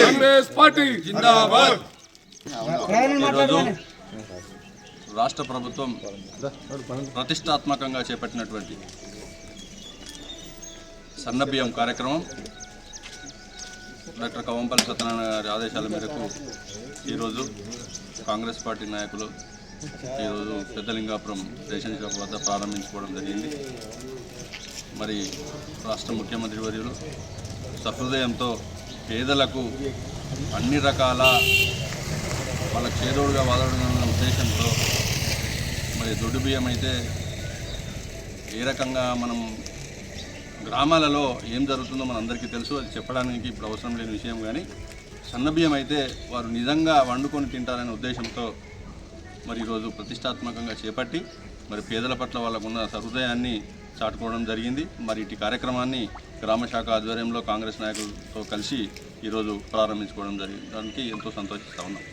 Congress party. రాష్ట్ర ప్రభుత్వం ప్రతిష్టాత్మకంగా చేపట్టినటువంటి సన్నబియ్యం కార్యక్రమం. డాక్టర్ కవంపల్లి సత్యనారాయణ గారి ఆదేశాల మేరకు ఈరోజు కాంగ్రెస్ పార్టీ నాయకులు ఈరోజు పెద్దలింగాపురం రేషన్ షాప్ వద్ద ప్రారంభించుకోవడం జరిగింది. మరి రాష్ట్ర ముఖ్యమంత్రి వర్యులు సహృదయంతో పేదలకు అన్ని రకాల వాళ్ళ చేదోడుగా వాదడుతున్న ఉద్దేశంతో మరి దొడ్డు బియ్యం అయితే ఏ రకంగా మనం గ్రామాలలో ఏం జరుగుతుందో మనందరికీ తెలుసు. అది చెప్పడానికి ఇప్పుడు అవసరం లేని విషయం కానీ సన్న బియ్యం అయితే వారు నిజంగా వండుకొని తింటారనే ఉద్దేశంతో మరి ఈరోజు ప్రతిష్టాత్మకంగా చేపట్టి మరి పేదల పట్ల వాళ్ళకున్న సహృదయాన్ని చాటుకోవడం జరిగింది. మరి ఇటు కార్యక్రమాన్ని గ్రామ శాఖ ఆధ్వర్యంలో కాంగ్రెస్ నాయకులతో కలిసి ఈరోజు ప్రారంభించుకోవడం జరిగింది. దానికి ఎంతో సంతోషిస్తూ ఉన్నాం.